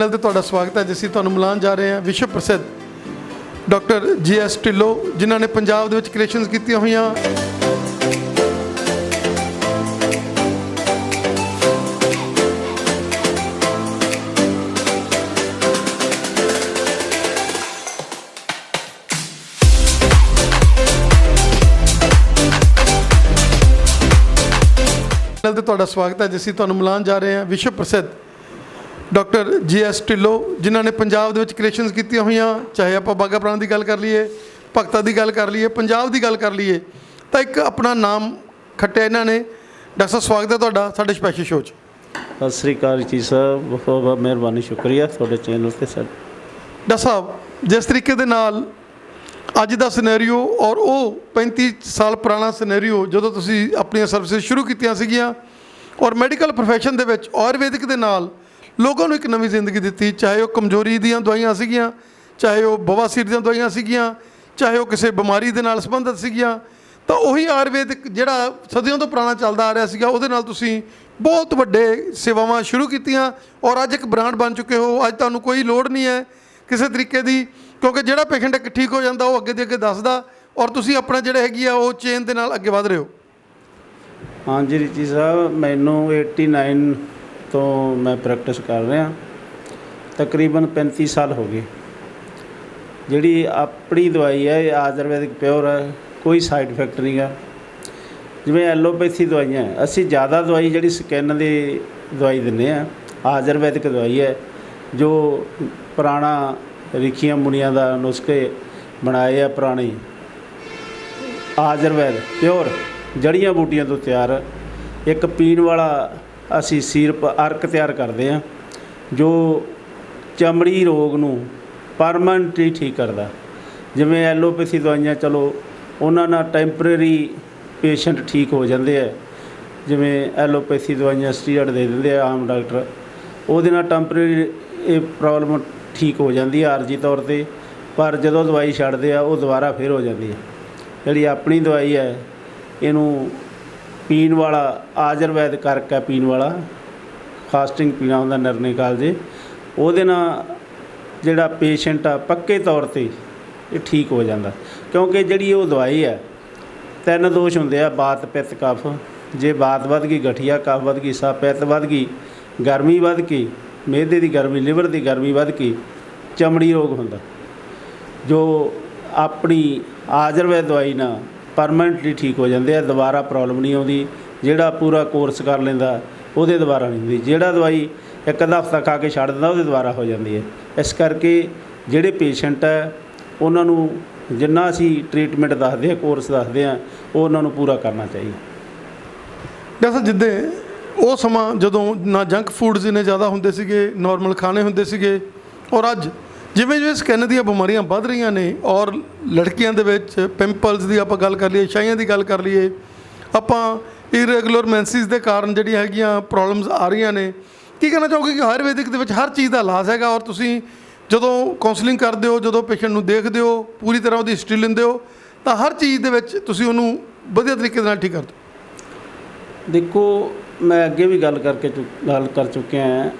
Channel ਤੇ ਤੁਹਾਡਾ ਸਵਾਗਤ ਹੈ ਜਿਸ ਤੁਹਾਨੂੰ ਮਿਲਾਨ ਜਾ ਰਹੇ ਹਾਂ। ਵਿਸ਼ਵ ਪ੍ਰਸਿੱਧ ਡਾਕਟਰ ਜੀ ਐਸ ਢਿੱਲੋਂ, ਜਿਨ੍ਹਾਂ ਨੇ ਪੰਜਾਬ ਦੇ ਵਿੱਚ ਕ੍ਰੀਏਸ਼ਨਸ ਕੀਤੀਆਂ ਹੋਈਆਂ। ਚੈਨਲ ਤੇ ਤੁਹਾਡਾ ਸਵਾਗਤ ਹੈ ਜਿਸ ਤੁਹਾਨੂੰ ਮਿਲਾਨ ਜਾ ਰਹੇ ਹਾਂ। ਵਿਸ਼ਵ ਪ੍ਰਸਿੱਧ ਡਾਕਟਰ ਜੀ ਐਸ ਢਿੱਲੋਂ ਜਿਨ੍ਹਾਂ ਨੇ ਪੰਜਾਬ ਦੇ ਵਿੱਚ ਕ੍ਰੀਏਸ਼ਨਸ ਕੀਤੀਆਂ ਹੋਈਆਂ ਚਾਹੇ ਆਪਾਂ ਬਾਗਾ ਪ੍ਰਾਣ ਦੀ ਗੱਲ ਕਰ ਲਈਏ ਭਗਤਾਂ ਦੀ ਗੱਲ ਕਰ ਲਈਏ ਪੰਜਾਬ ਦੀ ਗੱਲ ਕਰ ਲਈਏ ਤਾਂ ਇੱਕ ਆਪਣਾ ਨਾਮ ਖੱਟਿਆ ਇਹਨਾਂ ਨੇ। ਡਾਕਟਰ ਸਾਹਿਬ ਸਵਾਗਤ ਹੈ ਤੁਹਾਡਾ ਸਾਡੇ ਸਪੈਸ਼ਲ ਸ਼ੋਅ 'ਚ। ਸਤਿ ਸ੍ਰੀ ਅਕਾਲ ਜੀ ਸਾਹਿਬ ਬਹੁਤ ਬਹੁਤ ਮਿਹਰਬਾਨੀ ਸ਼ੁਕਰੀਆ ਤੁਹਾਡੇ ਚੈਨਲ ਤੇ ਸਰ। ਡਾਕਟਰ ਸਾਹਿਬ ਜਿਸ ਤਰੀਕੇ ਦੇ ਨਾਲ ਅੱਜ ਦਾ ਸਿਨੈਰੀਓ ਔਰ ਉਹ 35 ਸਾਲ ਪੁਰਾਣਾ ਸਿਨੈਰੀਓ ਜਦੋਂ ਤੁਸੀਂ ਆਪਣੀਆਂ ਸਰਵਿਸਿਜ਼ ਸ਼ੁਰੂ ਕੀਤੀਆਂ ਸੀਗੀਆਂ ਔਰ ਮੈਡੀਕਲ profession ਦੇ ਵਿੱਚ ਆਯੁਰਵੈਦਿਕ ਦੇ ਨਾਲ ਲੋਕਾਂ ਨੂੰ ਇੱਕ ਨਵੀਂ ਜ਼ਿੰਦਗੀ ਦਿੱਤੀ, ਚਾਹੇ ਉਹ ਕਮਜ਼ੋਰੀ ਦੀਆਂ ਦਵਾਈਆਂ ਸੀਗੀਆਂ, ਚਾਹੇ ਉਹ ਬਵਾਸੀਰ ਦੀਆਂ ਦਵਾਈਆਂ ਸੀਗੀਆਂ, ਚਾਹੇ ਉਹ ਕਿਸੇ ਬਿਮਾਰੀ ਦੇ ਨਾਲ ਸੰਬੰਧਿਤ ਸੀਗੀਆਂ, ਤਾਂ ਉਹੀ ਆਯੁਰਵੇਦਿਕ ਜਿਹੜਾ ਸਦੀਆਂ ਤੋਂ ਪੁਰਾਣਾ ਚੱਲਦਾ ਆ ਰਿਹਾ ਸੀਗਾ, ਉਹਦੇ ਨਾਲ ਤੁਸੀਂ ਬਹੁਤ ਵੱਡੇ ਸੇਵਾਵਾਂ ਸ਼ੁਰੂ ਕੀਤੀਆਂ ਔਰ ਅੱਜ ਇੱਕ ਬ੍ਰਾਂਡ ਬਣ ਚੁੱਕੇ ਹੋ, ਅੱਜ ਤੁਹਾਨੂੰ ਕੋਈ ਲੋੜ ਨਹੀਂ ਹੈ ਕਿਸੇ ਤਰੀਕੇ ਦੀ, ਕਿਉਂਕਿ ਜਿਹੜਾ ਪੇਸ਼ੈਂਟ ਇੱਕ ਠੀਕ ਹੋ ਜਾਂਦਾ, ਉਹ ਅੱਗੇ ਦੇ ਅੱਗੇ ਦੱਸਦਾ ਔਰ ਤੁਸੀਂ ਆਪਣਾ ਜਿਹੜੇ ਹੈਗੀ ਆ, ਉਹ ਚੇਨ ਦੇ ਨਾਲ ਅੱਗੇ ਵਧ ਰਹੇ ਹੋ। ਹਾਂਜੀ, ਰਿਚੀ ਸਾਹਿਬ, ਮੈਨੂੰ 89 ਤੋਂ ਮੈਂ ਪ੍ਰੈਕਟਿਸ ਕਰ ਰਿਹਾ। ਤਕਰੀਬਨ 35 ਸਾਲ ਹੋ ਗਏ। ਜਿਹੜੀ ਆਪਣੀ ਦਵਾਈ ਹੈ, ਇਹ ਆਯੁਰਵੈਦਿਕ ਪਿਓਰ ਹੈ, ਕੋਈ ਸਾਈਡ ਇਫੈਕਟ ਨਹੀਂਗਾ ਜਿਵੇਂ ਐਲੋਪੈਥੀ ਦਵਾਈਆਂ, ਅਸੀਂ ਜ਼ਿਆਦਾ ਦਵਾਈ ਜਿਹੜੀ ਸਕਿਨ ਦੀ ਦਵਾਈ ਦਿੰਨੇ ਆ ਆਯੁਰਵੈਦਿਕ ਦਵਾਈ ਹੈ, ਜੋ ਪੁਰਾਣਾ ਰਿਖੀਆਂ ਮੁਨੀਆਂ ਦਾ ਨੁਸਖੇ ਬਣਾਏ ਆ ਪੁਰਾਣੇ। ਆਯੁਰਵੈਦ ਪਿਓਰ ਜੜੀਆਂ ਬੂਟੀਆਂ ਤੋਂ ਤਿਆਰ। ਇੱਕ ਪੀਣ ਵਾਲਾ ਅਸੀਂ ਸੀਰਪ ਅਰਕ ਤਿਆਰ ਕਰਦੇ ਹਾਂ, ਜੋ ਚਮੜੀ ਰੋਗ ਨੂੰ ਪਰਮਨੈਂਟਲੀ ਠੀਕ ਕਰਦਾ। ਜਿਵੇਂ ਐਲੋਪੈਥੀ ਦਵਾਈਆਂ, ਚਲੋ, ਉਹਨਾਂ ਨਾਲ ਟੈਂਪਰੇਰੀ ਪੇਸ਼ੈਂਟ ਠੀਕ ਹੋ ਜਾਂਦੇ ਆ। ਜਿਵੇਂ ਐਲੋਪੈਥੀ ਦਵਾਈਆਂ ਸਟੀਰੋਇਡ ਦੇ ਦਿੰਦੇ ਆ ਆਮ ਡਾਕਟਰ। ਉਹਦੇ ਨਾਲ ਟੈਂਪਰੇਰੀ ਇਹ ਪ੍ਰੋਬਲਮ ਠੀਕ ਹੋ ਜਾਂਦੀ ਹੈ ਆਰਜੀ ਤੌਰ ਤੇ, ਪਰ ਜਦੋਂ ਦਵਾਈ ਛੱਡਦੇ ਆ, ਉਹ ਦੁਬਾਰਾ ਫਿਰ ਹੋ ਜਾਂਦੀ ਹੈ ਜਿਹੜੀ ਆਪਣੀ ਦਵਾਈ ਹੈ, ਇਹਨੂੰ ਪੀਣ ਵਾਲਾ ਆਯੁਰਵੈਦ ਕਰਕੇ ਪੀਣ ਵਾਲਾ ਫਾਸਟਿੰਗ ਪੀਣਾ ਹੁੰਦਾ ਨਿਰਣੇ ਕਾਲਜੇ ਉਹਦੇ ਨਾਲ ਜਿਹੜਾ ਪੇਸ਼ੈਂਟ ਆ ਪੱਕੇ ਤੌਰ ਤੇ ਇਹ ਠੀਕ ਹੋ ਜਾਂਦਾ। ਕਿਉਂਕਿ ਜਿਹੜੀ ਉਹ ਦਵਾਈ ਹੈ, ਤਿੰਨ ਦੋਸ਼ ਹੁੰਦੇ ਆ, ਬਾਤ, ਪਿੱਤ, ਕਫ। ਜੇ ਬਾਤ ਵੱਧ ਗਈ, ਗਠੀਆ, ਕਫ ਵੱਧ ਗਈ ਸਾ ਪਿੱਤ ਵੱਧ ਗਈ, ਗਰਮੀ ਵੱਧ ਗਈ ਮਿਹਦੇ ਦੀ ਗਰਮੀ, ਲਿਵਰ ਦੀ ਗਰਮੀ ਵੱਧ ਗਈ, ਚਮੜੀ ਰੋਗ ਹੁੰਦਾ। ਜੋ ਆਪਣੀ ਆਯੁਰਵੈਦ ਦਵਾਈ ਨਾਲ ਪਰਮਨੈਂਟਲੀ ਠੀਕ ਹੋ ਜਾਂਦੇ ਆ, ਦੁਬਾਰਾ ਪ੍ਰੋਬਲਮ ਨਹੀਂ ਆਉਂਦੀ, ਜਿਹੜਾ ਪੂਰਾ ਕੋਰਸ ਕਰ ਲੈਂਦਾ, ਉਹਦੇ ਦੁਬਾਰਾ ਨਹੀਂ ਹੁੰਦੀ। ਜਿਹੜਾ ਦਵਾਈ ਇੱਕ ਅੱਧਾ ਹਫ਼ਤਾ ਖਾ ਕੇ ਛੱਡ ਦਿੰਦਾ, ਉਹਦੇ ਦੁਬਾਰਾ ਹੋ ਜਾਂਦੀ ਹੈ। ਇਸ ਕਰਕੇ ਜਿਹੜੇ ਪੇਸ਼ੈਂਟ ਹੈ, ਉਹਨਾਂ ਨੂੰ ਜਿੰਨਾ ਅਸੀਂ ਟ੍ਰੀਟਮੈਂਟ ਦੱਸਦੇ ਆ ਕੋਰਸ ਦੱਸਦੇ ਆ ਉਹ ਉਹਨਾਂ ਨੂੰ ਪੂਰਾ ਕਰਨਾ ਚਾਹੀਦਾ। ਡਾਕਟਰ ਜਿੱਦੇ ਉਹ ਸਮਾਂ ਜਦੋਂ ਨਾ ਜੰਕ ਫੂਡਸ ਇੰਨੇ ਜ਼ਿਆਦਾ ਹੁੰਦੇ ਸੀਗੇ ਨਾਰਮਲ ਖਾਣੇ ਹੁੰਦੇ ਸੀਗੇ, ਔਰ ਅੱਜ ਜਿਵੇਂ ਜਿਵੇਂ ਸਕਿਨ ਦੀਆਂ ਬਿਮਾਰੀਆਂ ਵੱਧ ਰਹੀਆਂ ਨੇ ਔਰ ਲੜਕੀਆਂ ਦੇ ਵਿੱਚ ਪਿੰਪਲਸ ਦੀ ਆਪਾਂ ਗੱਲ ਕਰ ਲਈਏ, ਛਾਈਆਂ ਦੀ ਗੱਲ ਕਰ ਲਈਏ, ਆਪਾਂ ਇਰੈਗੂਲਰ ਮੈਂਸਿਸ ਦੇ ਕਾਰਨ ਜਿਹੜੀਆਂ ਹੈਗੀਆਂ ਪ੍ਰੋਬਲਮਸ ਆ ਰਹੀਆਂ ਨੇ। ਕੀ ਕਹਿਣਾ ਚਾਹੋਗੇ ਕਿ ਆਯੁਰਵੈਦਿਕ ਦੇ ਵਿੱਚ ਹਰ ਚੀਜ਼ ਦਾ ਇਲਾਜ ਹੈਗਾ ਔਰ ਤੁਸੀਂ ਜਦੋਂ ਕਾਉਂਸਲਿੰਗ ਕਰਦੇ ਹੋ, ਜਦੋਂ ਪੇਸ਼ੈਂਟ ਨੂੰ ਦੇਖਦੇ ਹੋ, ਪੂਰੀ ਤਰ੍ਹਾਂ ਉਹਦੀ ਹਿਸਟਰੀ ਲੈਂਦੇ ਹੋ, ਤਾਂ ਹਰ ਚੀਜ਼ ਦੇ ਵਿੱਚ ਤੁਸੀਂ ਉਹਨੂੰ ਵਧੀਆ ਤਰੀਕੇ ਦੇ ਨਾਲ ਠੀਕ ਕਰਦੇ ਹੋ? ਦੇਖੋ, ਮੈਂ ਅੱਗੇ ਵੀ ਗੱਲ ਕਰਕੇ ਚੁ- ਗੱਲ ਕਰ ਚੁੱਕਿਆ ਹਾਂ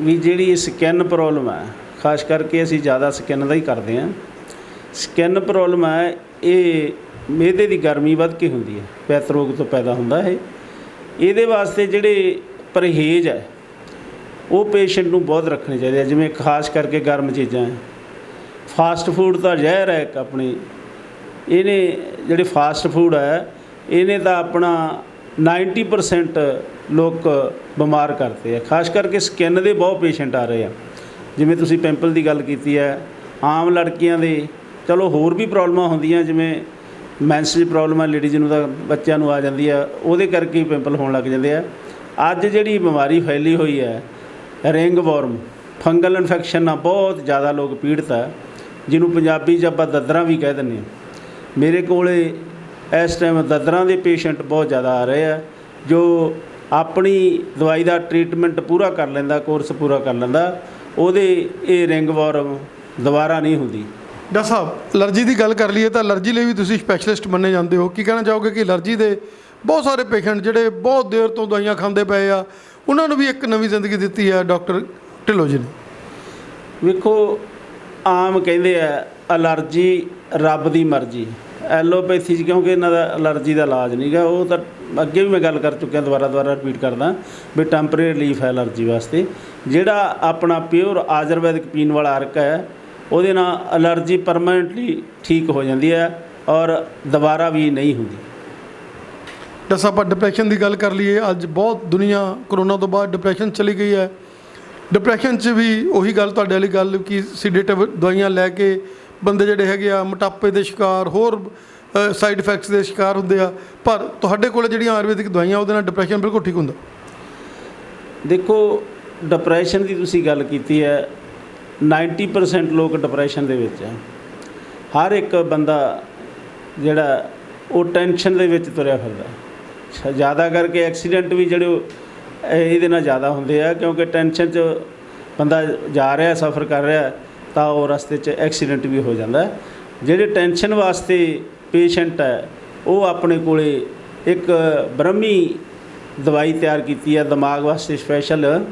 ਵੀ ਜਿਹੜੀ ਸਕਿਨ ਪ੍ਰੋਬਲਮ ਹੈ ਖਾਸ ਕਰਕੇ ਅਸੀਂ ਜ਼ਿਆਦਾ ਸਕਿਨ ਦਾ ਹੀ ਕਰਦੇ ਹਾਂ। ਸਕਿਨ ਪ੍ਰੋਬਲਮ ਹੈ, ਇਹ ਮਿਹਦੇ ਦੀ ਗਰਮੀ ਵੱਧ ਕੇ ਹੁੰਦੀ ਹੈ ਪਿੱਤ ਰੋਗ ਤੋਂ ਪੈਦਾ ਹੁੰਦਾ ਹੈ। ਇਹਦੇ ਵਾਸਤੇ ਜਿਹੜੇ ਪਰਹੇਜ਼ ਹੈ, ਉਹ ਪੇਸ਼ੈਂਟ ਨੂੰ ਬਹੁਤ ਰੱਖਣੇ ਚਾਹੀਦੇ ਆ, ਜਿਵੇਂ ਖਾਸ ਕਰਕੇ ਗਰਮ ਚੀਜ਼ਾਂ ਫਾਸਟ ਫੂਡ ਤਾਂ ਜ਼ਹਿਰ ਹੈ ਇੱਕ ਆਪਣੀ। ਇਹਨੇ ਜਿਹੜੇ ਫਾਸਟ ਫੂਡ ਹੈ, ਇਹਨੇ ਤਾਂ ਆਪਣਾ 90% ਲੋਕ ਬਿਮਾਰ ਕਰਤੇ ਆ। ਖਾਸ ਕਰਕੇ ਸਕਿਨ ਦੇ ਬਹੁਤ ਪੇਸ਼ੈਂਟ ਆ ਰਹੇ ਆ। ਜਿਵੇਂ ਤੁਸੀਂ ਪਿੰਪਲ ਦੀ ਗੱਲ ਕੀਤੀ ਹੈ, ਆਮ ਲੜਕੀਆਂ ਦੇ ਚਲੋ ਹੋਰ ਵੀ ਪ੍ਰੋਬਲਮਾਂ ਹੁੰਦੀਆਂ, ਜਿਵੇਂ ਮੈਂਸ ਦੀ ਪ੍ਰੋਬਲਮ ਹੈ ਲੇਡੀਜ਼ ਨੂੰ ਤਾਂ ਬੱਚਿਆਂ ਨੂੰ ਆ ਜਾਂਦੀ ਆ ਉਹਦੇ ਕਰਕੇ ਪਿੰਪਲ ਹੋਣ ਲੱਗ ਜਾਂਦੇ ਆ। ਅੱਜ ਜਿਹੜੀ ਬਿਮਾਰੀ ਫੈਲੀ ਹੋਈ ਹੈ ਰਿੰਗ ਵਾਰਮ ਫੰਗਲ ਇਨਫੈਕਸ਼ਨ ਨਾਲ ਬਹੁਤ ਜ਼ਿਆਦਾ ਲੋਕ ਪੀੜਤ ਆ ਜਿਹਨੂੰ ਪੰਜਾਬੀ 'ਚ ਆਪਾਂ ਦਦਰਾਂ ਵੀ ਕਹਿ ਦਿੰਦੇ ਹਾਂ। ਮੇਰੇ ਕੋਲੇ ਇਸ ਟਾਈਮ ਦਦਰਾਂ ਦੇ ਪੇਸ਼ੈਂਟ ਬਹੁਤ ਜ਼ਿਆਦਾ ਆ ਰਹੇ ਆ, ਜੋ ਆਪਣੀ ਦਵਾਈ ਦਾ ਟ੍ਰੀਟਮੈਂਟ ਪੂਰਾ ਕਰ ਲੈਂਦਾ ਕੋਰਸ ਪੂਰਾ ਕਰ ਲੈਂਦਾ ਉਹਦੇ ਇਹ ਰਿੰਗ ਵਾਰਮ ਦੁਬਾਰਾ ਨਹੀਂ ਹੁੰਦੀ। ਡਾਕਟਰ ਸਾਹਿਬ ਅਲਰਜੀ ਦੀ ਗੱਲ ਕਰ ਲਈਏ ਤਾਂ ਅਲਰਜੀ ਲਈ ਵੀ ਤੁਸੀਂ ਸਪੈਸ਼ਲਿਸਟ ਮੰਨੇ ਜਾਂਦੇ ਹੋ। ਕੀ ਕਹਿਣਾ ਚਾਹੋਗੇ ਕਿ ਅਲਰਜੀ ਦੇ ਬਹੁਤ ਸਾਰੇ ਪੇਸ਼ੈਂਟ ਜਿਹੜੇ ਬਹੁਤ ਦੇਰ ਤੋਂ ਦਵਾਈਆਂ ਖਾਂਦੇ ਪਏ ਆ ਉਹਨਾਂ ਨੂੰ ਵੀ ਇੱਕ ਨਵੀਂ ਜ਼ਿੰਦਗੀ ਦਿੱਤੀ ਹੈ ਡਾਕਟਰ ਢਿੱਲੋਂ ਜੀ ਨੇ? ਵੇਖੋ ਆਮ ਕਹਿੰਦੇ ਆ ਅਲਰਜੀ ਰੱਬ ਦੀ ਮਰਜ਼ੀ। ਐਲੋਪੈਥੀ ਕਿਉਂਕਿ ਇਹਨਾਂ ਦਾ ਅਲਰਜੀ ਦਾ ਇਲਾਜ ਨਹੀਂਗਾ ਉਹ ਤਾਂ ਅੱਗੇ ਵੀ ਮੈਂ ਗੱਲ ਕਰ ਚੁੱਕਿਆ ਦੁਬਾਰਾ ਦੁਬਾਰਾ ਰਿਪੀਟ ਕਰਦਾ ਵੀ ਟੈਂਪਰੇਰੀ ਰਿਲੀਫ ਹੈ ਅਲਰਜੀ ਵਾਸਤੇ। ਜਿਹੜਾ ਆਪਣਾ ਪਿਓਰ ਆਯੁਰਵੈਦਿਕ ਪੀਣ ਵਾਲਾ ਅਰਕ ਹੈ, ਉਹਦੇ ਨਾਲ ਅਲਰਜੀ ਪਰਮਨੈਂਟਲੀ ਠੀਕ ਹੋ ਜਾਂਦੀ ਹੈ ਔਰ ਦੁਬਾਰਾ ਵੀ ਨਹੀਂ ਹੁੰਦੀ। ਦੱਸ ਆਪਾਂ ਡਿਪਰੈਸ਼ਨ ਦੀ ਗੱਲ ਕਰ ਲਈਏ, ਅੱਜ ਬਹੁਤ ਦੁਨੀਆ ਕਰੋਨਾ ਤੋਂ ਬਾਅਦ ਡਿਪਰੈਸ਼ਨ ਚਲੀ ਗਈ ਹੈ। ਡਿਪਰੈਸ਼ਨ 'ਚ ਵੀ ਉਹੀ ਗੱਲ ਤੁਹਾਡੇ ਵਾਲੀ ਗੱਲ ਕਿ ਸੀਡੇਟਿਵ ਦਵਾਈਆਂ ਲੈ ਕੇ ਬੰਦੇ ਜਿਹੜੇ ਹੈਗੇ ਆ, ਮੋਟਾਪੇ ਦੇ ਸ਼ਿਕਾਰ, ਹੋਰ ਸਾਈਡ ਇਫੈਕਟਸ ਦੇ ਸ਼ਿਕਾਰ ਹੁੰਦੇ ਆ, ਪਰ ਤੁਹਾਡੇ ਕੋਲ ਜਿਹੜੀਆਂ ਆਯੁਰਵੈਦਿਕ ਦਵਾਈਆਂ, ਉਹਦੇ ਨਾਲ ਡਿਪਰੈਸ਼ਨ ਬਿਲਕੁਲ ਠੀਕ ਹੁੰਦਾ। ਦੇਖੋ ਡਿਪਰੈਸ਼ਨ ਦੀ ਤੁਸੀਂ ਗੱਲ ਕੀਤੀ ਹੈ 90% ਲੋਕ ਡਿਪਰੈਸ਼ਨ ਦੇ ਵਿੱਚ ਹੈ। ਹਰ ਇੱਕ ਬੰਦਾ ਜਿਹੜਾ, ਉਹ ਟੈਨਸ਼ਨ ਦੇ ਵਿੱਚ ਤੁਰਿਆ ਫਿਰਦਾ ਜ਼ਿਆਦਾ ਕਰਕੇ ਐਕਸੀਡੈਂਟ ਵੀ ਜਿਹੜੇ ਉਹ, ਇਹਦੇ ਨਾਲ ਜ਼ਿਆਦਾ ਹੁੰਦੇ ਆ, ਕਿਉਂਕਿ ਟੈਨਸ਼ਨ 'ਚ ਬੰਦਾ ਜਾ ਰਿਹਾ ਸਫ਼ਰ ਕਰ ਰਿਹਾ ਤਾਂ ਉਹ ਰਸਤੇ 'ਚ ਐਕਸੀਡੈਂਟ ਵੀ ਹੋ ਜਾਂਦਾ ਜਿਹੜੇ ਟੈਨਸ਼ਨ ਵਾਸਤੇ ਪੇਸ਼ੈਂਟ ਹੈ ਉਹ ਆਪਣੇ ਕੋਲੇ ਇੱਕ ਬ੍ਰਹਮੀ ਦਵਾਈ ਤਿਆਰ ਕੀਤੀ ਹੈ ਦਿਮਾਗ ਵਾਸਤੇ ਸਪੈਸ਼ਲ।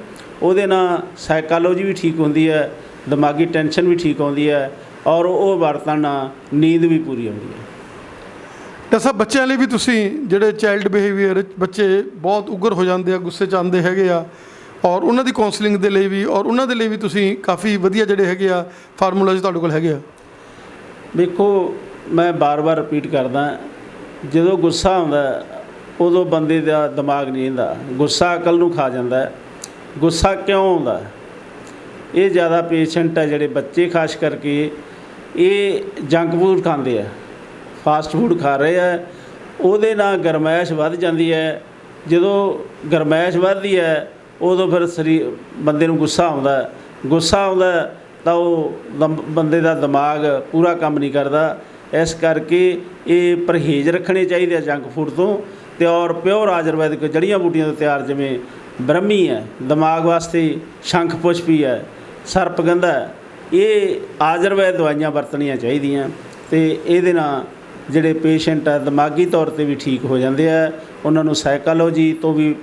ਉਹਦੇ ਨਾਲ ਸਾਈਕੋਲੋਜੀ ਵੀ ਠੀਕ ਹੁੰਦੀ ਹੈ ਦਿਮਾਗੀ ਟੈਨਸ਼ਨ ਵੀ ਠੀਕ ਆਉਂਦੀ ਹੈ ਔਰ ਉਹ ਵਰਤਣ ਨਾਲ ਨੀਂਦ ਵੀ ਪੂਰੀ ਆਉਂਦੀ ਹੈ। ਜੈਸਾ ਬੱਚਿਆਂ ਲਈ ਵੀ ਤੁਸੀਂ ਜਿਹੜੇ ਚਾਈਲਡ ਬਿਹੇਵੀਅਰ ਬੱਚੇ ਬਹੁਤ ਉਗਰ ਹੋ ਜਾਂਦੇ ਆ ਗੁੱਸੇ 'ਚ ਆਉਂਦੇ ਹੈਗੇ ਆ ਔਰ ਉਹਨਾਂ ਦੀ ਕਾਉਂਸਲਿੰਗ ਦੇ ਲਈ ਵੀ ਔਰ ਉਹਨਾਂ ਦੇ ਲਈ ਵੀ ਤੁਸੀਂ ਕਾਫੀ ਵਧੀਆ ਜਿਹੜੇ ਹੈਗੇ ਆ ਫਾਰਮੂਲਾਜ਼ ਤੁਹਾਡੇ ਕੋਲ ਹੈਗੇ ਆ। ਦੇਖੋ ਮੈਂ ਬਾਰ-ਬਾਰ ਰਿਪੀਟ ਕਰਦਾ, ਜਦੋਂ ਗੁੱਸਾ ਆਉਂਦਾ, ਉਦੋਂ ਬੰਦੇ ਦਾ ਦਿਮਾਗ ਨਹੀਂ ਹੁੰਦਾ ਗੁੱਸਾ ਅਕਲ ਨੂੰ ਖਾ ਜਾਂਦਾ ਗੁੱਸਾ ਕਿਉਂ ਆਉਂਦਾ? ਇਹ ਜ਼ਿਆਦਾ ਪੇਸ਼ੈਂਟ ਹੈ ਜਿਹੜੇ ਬੱਚੇ ਖਾਸ ਕਰਕੇ ਇਹ ਜੰਕ ਫੂਡ ਖਾਂਦੇ ਆ ਫਾਸਟ ਫੂਡ ਖਾ ਰਹੇ ਆ। ਉਹਦੇ ਨਾਲ ਗਰਮੈਸ਼ ਵੱਧ ਜਾਂਦੀ ਹੈ। ਜਦੋਂ ਗਰਮੈਸ਼ ਵੱਧਦੀ ਹੈ, ਉਦੋਂ ਫਿਰ ਸਰੀਰ, ਬੰਦੇ ਨੂੰ ਗੁੱਸਾ ਆਉਂਦਾ ਗੁੱਸਾ ਆਉਂਦਾ ਤਾਂ ਉਹ ਦਮ- ਬੰਦੇ ਦਾ ਦਿਮਾਗ ਪੂਰਾ ਕੰਮ ਨਹੀਂ ਕਰਦਾ। ਇਸ ਕਰਕੇ ਇਹ ਪਰਹੇਜ਼ ਰੱਖਣੇ ਚਾਹੀਦੇ ਆ ਜੰਕ ਫੂਡ ਤੋਂ ਤੇ ਔਰ ਪਿਓਰ ਆਯੁਰਵੈਦਿਕ ਜੜੀਆਂ ਬੂਟੀਆਂ ਤੋਂ ਤਿਆਰ ਜਿਵੇਂ ਬ੍ਰਹਮੀ ਹੈ, ਦਿਮਾਗ ਵਾਸਤੇ ਸ਼ੰਖ ਪੁਸ਼ਪੀ ਹੈ ਸਰਪਗੰਧਾ ਹੈ, ਇਹ ਆਯੁਰਵੈਦ ਦਵਾਈਆਂ ਵਰਤਣੀਆਂ ਚਾਹੀਦੀਆਂ ਤੇ ਇਹਦੇ ਨਾਲ ਜਿਹੜੇ ਪੇਸ਼ੈਂਟ ਆ ਦਿਮਾਗੀ ਤੌਰ ਤੇ ਵੀ ਠੀਕ ਹੋ ਜਾਂਦੇ ਆ, ਉਹਨਾਂ ਨੂੰ ਸਾਈਕੋਲੋਜੀ ਤੋਂ ਵੀ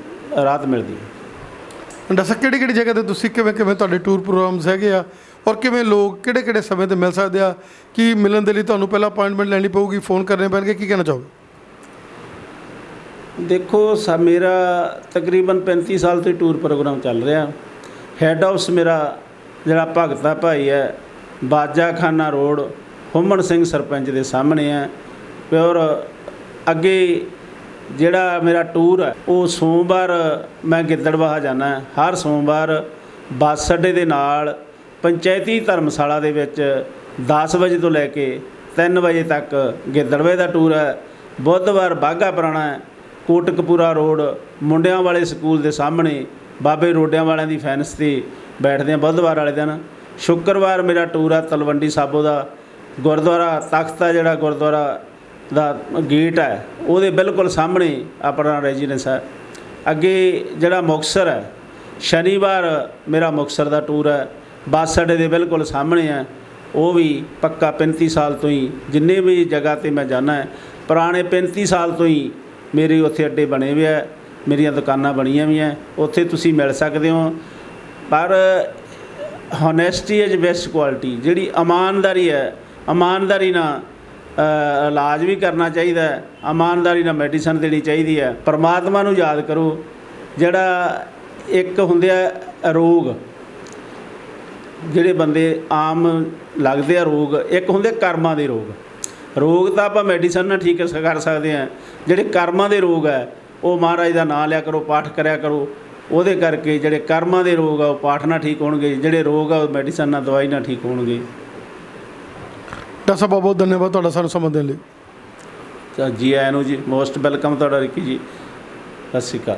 ਰਾਹਤ ਮਿਲਦੀ ਹੈ। ਦੱਸੋ ਕਿਹੜੀ ਕਿਹੜੀ ਜਗ੍ਹਾ ਤੇ ਤੁਸੀਂ ਕਿਵੇਂ ਕਿਵੇਂ ਤੁਹਾਡੇ ਟੂਰ ਪ੍ਰੋਗਰਾਮਸ ਹੈਗੇ ਆ? ਔਰ ਕਿਵੇਂ ਲੋਕ, ਕਿਹੜੇ ਕਿਹੜੇ ਸਮੇਂ ਤੇ ਮਿਲ ਸਕਦੇ ਆ? ਕੀ ਮਿਲਣ ਦੇ ਲਈ ਤੁਹਾਨੂੰ ਪਹਿਲਾਂ ਅਪਾਇੰਟਮੈਂਟ ਲੈਣੀ ਪਊਗੀ ਫੋਨ ਕਰਨੇ ਪੈਣਗੇ, ਕੀ ਕਹਿਣਾ ਚਾਹੋਗੇ? ਦੇਖੋ, ਸਾ, ਮੇਰਾ ਤਕਰੀਬਨ 35 ਸਾਲ ਤੋਂ ਹੀ ਟੂਰ ਪ੍ਰੋਗਰਾਮ ਚੱਲ ਰਿਹਾ। ਹੈੱਡ ਹਾਊਸ ਮੇਰਾ, ਜਿਹੜਾ ਭਗਤਾ ਭਾਈ ਹੈ, ਬਾਜਾਖਾਨਾ ਰੋਡ ਹੁਮਣ ਸਿੰਘ ਸਰਪੰਚ ਦੇ ਸਾਹਮਣੇ ਹੈ। ਪਿਓਰ ਅੱਗੇ ਜਿਹੜਾ ਮੇਰਾ ਟੂਰ ਹੈ, ਉਹ ਸੋਮਵਾਰ ਮੈਂ ਗਿੱਦੜਬਾਹਾ ਜਾਣਾ ਹਰ ਸੋਮਵਾਰ ਬੱਸ ਅੱਡੇ ਦੇ ਨਾਲ ਪੰਚਾਇਤੀ ਧਰਮਸ਼ਾਲਾ ਦੇ ਵਿੱਚ 10 ਵਜੇ ਤੋਂ ਲੈ ਕੇ 3 ਵਜੇ ਤੱਕ ਗਿੱਦੜਵੇ ਦਾ ਟੂਰ ਹੈ। ਬੁੱਧਵਾਰ ਬਾਘਾ ਪੁਰਾਣਾ ਹੈ। ਕੋਟਕਪੂਰਾ ਰੋਡ, ਮੁੰਡਿਆਂ ਵਾਲੇ ਸਕੂਲ ਦੇ ਸਾਹਮਣੇ ਬਾਬੇ ਰੋਡਿਆਂ ਵਾਲਿਆਂ ਦੀ ਫੈਨਸ ਤੇ ਬੈਠਦੇ ਆ ਬੁੱਧਵਾਰ ਵਾਲੇ ਦਿਨ। ਸ਼ੁੱਕਰਵਾਰ ਮੇਰਾ ਟੂਰ ਆ ਤਲਵੰਡੀ ਸਾਬੋ ਦਾ। ਗੁਰਦੁਆਰਾ ਤਖਤ ਆ ਜਿਹੜਾ ਗੁਰਦੁਆਰਾ ਦਾ ਗੇਟ ਹੈ। ਉਹਦੇ ਬਿਲਕੁਲ ਸਾਹਮਣੇ ਆਪਣਾ ਰੈਜ਼ੀਡੈਂਸ ਹੈ। ਅੱਗੇ ਜਿਹੜਾ ਮੁਕਤਸਰ ਹੈ, ਸ਼ਨੀਵਾਰ ਮੇਰਾ ਮੁਕਤਸਰ ਦਾ ਟੂਰ ਹੈ। ਬੱਸ ਅੱਡੇ ਦੇ ਬਿਲਕੁਲ ਸਾਹਮਣੇ ਹੈ। ਉਹ ਵੀ ਪੱਕਾ 35 ਸਾਲ ਤੋਂ ਹੀ, ਜਿੰਨੇ ਵੀ ਜਗ੍ਹਾ ਤੇ ਮੈਂ ਜਾਣਾ ਹੈ, ਪੁਰਾਣੇ 35 ਸਾਲ ਤੋਂ ਹੀ ਮੇਰੇ ਉੱਥੇ ਅੱਡੇ ਬਣੇ ਹੋਏ ਆ, ਮੇਰੀਆਂ ਦੁਕਾਨਾਂ ਬਣੀਆਂ ਹੋਈਆਂ ਉੱਥੇ ਤੁਸੀਂ ਮਿਲ ਸਕਦੇ ਹੋ। ਪਰ ਹੋਨੈਸਟੀ ਇਜ਼ ਬੈਸਟ ਕੁਆਲਿਟੀ ਜਿਹੜੀ ਇਮਾਨਦਾਰੀ ਹੈ, ਇਮਾਨਦਾਰੀ ਨਾਲ ਇਲਾਜ ਵੀ ਕਰਨਾ ਚਾਹੀਦਾ ਹੈ, ਇਮਾਨਦਾਰੀ ਨਾਲ ਮੈਡੀਸਨ ਦੇਣੀ ਚਾਹੀਦੀ ਹੈ। ਪਰਮਾਤਮਾ ਨੂੰ ਯਾਦ ਕਰੋ, ਜਿਹੜਾ ਇੱਕ ਹੁੰਦੇ ਆ ਰੋਗ ਜਿਹੜੇ ਬੰਦੇ ਆਮ ਲੱਗਦੇ ਆ ਰੋਗ ਇੱਕ ਹੁੰਦੇ ਕਰਮਾਂ ਦੇ ਰੋਗ। ਰੋਗ ਤਾਂ ਆਪਾਂ ਮੈਡੀਸਨ ਨਾਲ ਠੀਕ ਕਰ ਸਕਦੇ ਆ। ਜਿਹੜੇ ਕਰਮਾਂ ਦੇ ਰੋਗ ਹੈ ਉਹ ਮਹਾਰਾਜ ਦਾ ਨਾਮ ਲਿਆ ਕਰੋ ਪਾਠ ਕਰਿਆ ਕਰੋ। ਉਹਦੇ ਕਰਕੇ ਜਿਹੜੇ ਕਰਮਾਂ ਦੇ ਰੋਗ ਆ ਉਹ ਪਾਠ ਨਾਲ ਠੀਕ ਹੋਣਗੇ। ਜਿਹੜੇ ਰੋਗ ਆ ਉਹ ਮੈਡੀਸਨ ਨਾਲ ਦਵਾਈ ਨਾਲ ਠੀਕ ਹੋਣਗੇ। ਡਾਕਟਰ ਸਾਹਿਬ ਬਹੁਤ ਧੰਨਵਾਦ ਤੁਹਾਡਾ ਸਾਨੂੰ ਸਮਾਂ ਦੇਣ ਲਈ। ਜੀ ਆਇਆਂ ਨੂੰ ਜੀ ਮੋਸਟ ਵੈਲਕਮ ਤੁਹਾਡਾ ਰਿੱਕੀ ਜੀ। ਸਤਿ ਸ਼੍ਰੀ ਅਕਾਲ।